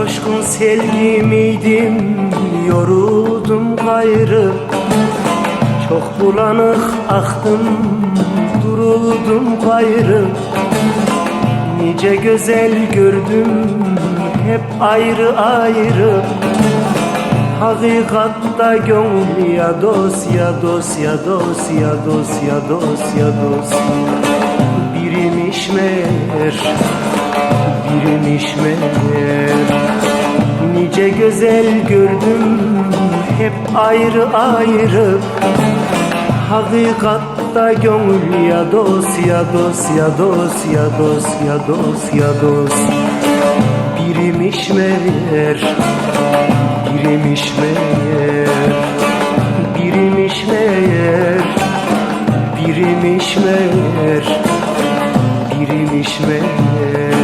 Coşkun sevgi miydim yoruldum gayrı. Çok bulanık aktım duruldum gayrı. Nice güzel gördüm hep ayrı ayrı. Hakikatta gönül ya dost ya dost ya dost ya dost ya dost Birimiş meğer Birimiş meğer Güzel gördüm hep ayrı ayrı. Hakikatta gönül ya dost ya dost ya dost ya dost ya dost ya dost. Birimiş meğer Birimiş meğer. Birimiş meğer Birimiş meğer. Birimiş meğer